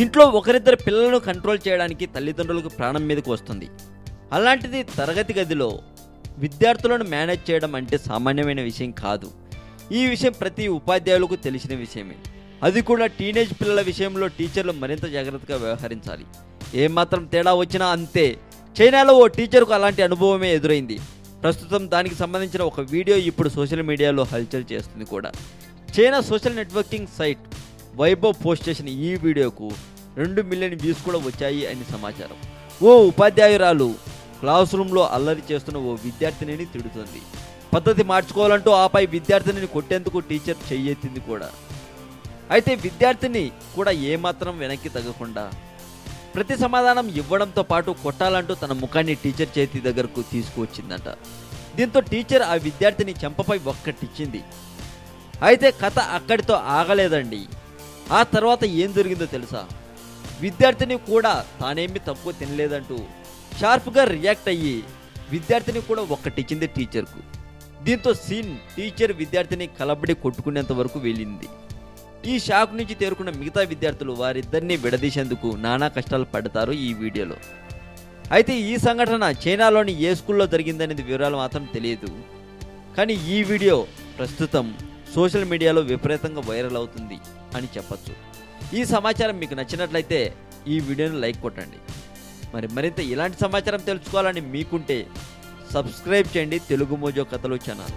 ఇంట్లో ఒకరిద్దరు పిల్లలను కంట్రోల్ చేయడానికి తల్లిదండ్రులకు ప్రాణం మీదకు వస్తుంది. అలాంటిది తరగతి గదిలో విద్యార్థులను మేనేజ్ చేయడం అంటే సామాన్యమైన విషయం కాదు. ఈ విషయం ప్రతి ఉపాధ్యాయులకు తెలిసిన విషయమే. అది కూడా టీనేజ్ పిల్లల విషయంలో టీచర్లు మరింత జాగ్రత్తగా వ్యవహరించాలి. ఏమాత్రం తేడా వచ్చినా అంతే. చైనాలో ఓ టీచర్కు అలాంటి అనుభవమే ఎదురైంది. ప్రస్తుతం దానికి సంబంధించిన ఒక వీడియో ఇప్పుడు సోషల్ మీడియాలో హల్చల్ చేస్తుంది కూడా. China social networking site Vaibhav post చేసిన ఈ వీడియోకు రెండు మిలియన్ వ్యూస్ కూడా వచ్చాయి అని సమాచారం. ఓ ఉపాధ్యాయురాలు క్లాస్ రూమ్లో అల్లరి చేస్తున్న ఓ విద్యార్థినిని తిడుతుంది. పద్ధతి మార్చుకోవాలంటూ ఆపై విద్యార్థినిని కొట్టేందుకు టీచర్ చెయ్యెత్తింది కూడా. అయితే విద్యార్థిని కూడా ఏమాత్రం వెనక్కి తగ్గకుండా ప్రతి సమాధానం ఇవ్వడంతో పాటు కొట్టాలంటూ తన ముఖాన్ని టీచర్ చేతి దగ్గరకు తీసుకువచ్చిందట. దీంతో టీచర్ ఆ విద్యార్థిని చెంపపై ఒక్కటిచ్చింది. అయితే కథ అక్కడితో ఆగలేదండి. ఆ తర్వాత ఏం జరిగిందో తెలుసా? విద్యార్థిని కూడా తానేమి తప్పు తినలేదంటూ షార్ప్గా రియాక్ట్ అయ్యి విద్యార్థిని కూడా ఒక్కటిచ్చింది టీచర్కు. దీంతో సీన్ టీచర్ విద్యార్థిని కలబడి కొట్టుకునేంత వరకు వెళ్ళింది. ఈ షాక్ నుంచి తేరుకున్న మిగతా విద్యార్థులు వారిద్దరిని విడదీసేందుకు నానా కష్టాలు పడతారు ఈ వీడియోలో. అయితే ఈ సంఘటన చైనాలోని ఏ స్కూల్లో జరిగిందనేది వివరాలు మాత్రం తెలియదు. కానీ ఈ వీడియో ప్రస్తుతం సోషల్ మీడియాలో విపరీతంగా వైరల్ అవుతుంది. అని చెప్పచ్చు. ఈ సమాచారం మీకు నచ్చినట్లయితే ఈ వీడియోను లైక్ కొట్టండి. మరి మరింత ఇలాంటి సమాచారం తెలుసుకోవాలని మీకుంటే సబ్స్క్రైబ్ చేయండి తెలుగు మోజో కథలు ఛానల్.